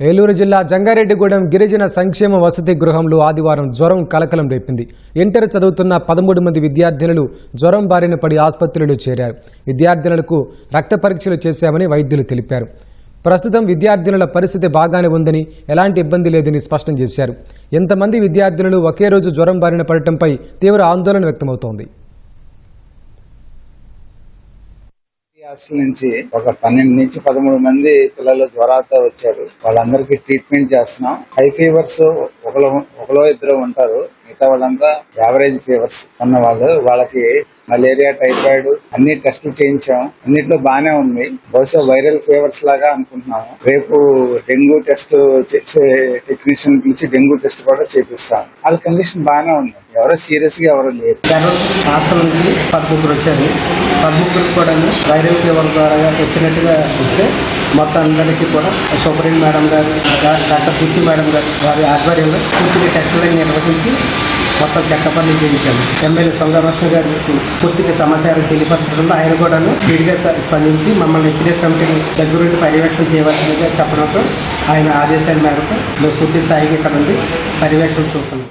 ఏలూరు జిల్లా జంగారెడ్డిగూడెం గిరిజన సంక్షేమ వసతి గృహంలో ఆదివారం జ్వరం కలకలం రేపింది. ఇంటర్ చదువుతున్న పదమూడు మంది విద్యార్థినులు జ్వరం బారిన పడి ఆసుపత్రిలో చేరారు. విద్యార్థినులకు రక్త పరీక్షలు చేశామని వైద్యులు తెలిపారు. ప్రస్తుతం విద్యార్థినుల పరిస్థితి బాగానే ఉందని ఎలాంటి ఇబ్బంది లేదని స్పష్టం చేశారు. ఎంతమంది విద్యార్థినులు ఒకే రోజు జ్వరం బారిన పడటంపై తీవ్ర ఆందోళన వ్యక్తమవుతోంది. హాస్టల్ నుంచి ఒక పన్నెండు నుంచి పదమూడు మంది పిల్లలు జ్వరాలతో వచ్చారు. వాళ్ళందరికీ ట్రీట్మెంట్ చేస్తున్నాం. హై ఫీవర్స్ ఒకలో ఒకలో ఇద్దరు ఉంటారు. మిగతా వాళ్ళంతా యావరేజ్ ఫీవర్స్ ఉన్న వాళ్ళు వాళ్ళకి మలేరియా టైఫాయిడ్ అన్ని టెస్టులు చేయించాం. అన్నిట్లో బాగానే ఉంది. బహుశా వైరల్ ఫీవర్స్ లాగా అనుకుంటున్నాము. రేపు డెంగ్యూ టెస్ట్ చేసే టెక్నీషియన్ పిలిచి డెంగ్యూ టెస్ట్ కూడా చేపిస్తాం. వాళ్ళ కండిషన్ బాగానే ఉంది. ఎవరో సీరియస్గా ఎవరు లేరు. కేరళ హాస్టల్ నుంచి పదముగ్గురు వచ్చారు. పదముగ్గురు కూడా వైరల్ ఫీవర్ ద్వారా వచ్చినట్టుగా వస్తే మొత్తం అందరికీ కూడా సూపరింట్ మేడం గారు డాక్టర్ కీర్తి మేడం గారు వారి ఆధ్వర్యంలో పూర్తిగా టెస్టులను నిర్వహించి మొత్తం చెకప్ అన్ని చేయించాము ఎమ్మెల్యే సొంగరాష్ణ గారు పూర్తిగా సమాచారం తెలియపరచడంలో ఆయన కూడా స్పీడ్గా స్పందించి మమ్మల్ని హెచ్డిఎస్ కమిటీని దగ్గరుండి పర్యవేక్షణ చేయవలసిందిగా చెప్పడంతో ఆయన ఆదేశాల మేరకు మేము పూర్తి స్థాయికి ఇక్కడ ఉండి పర్యవేక్షణ చూస్తున్నాం.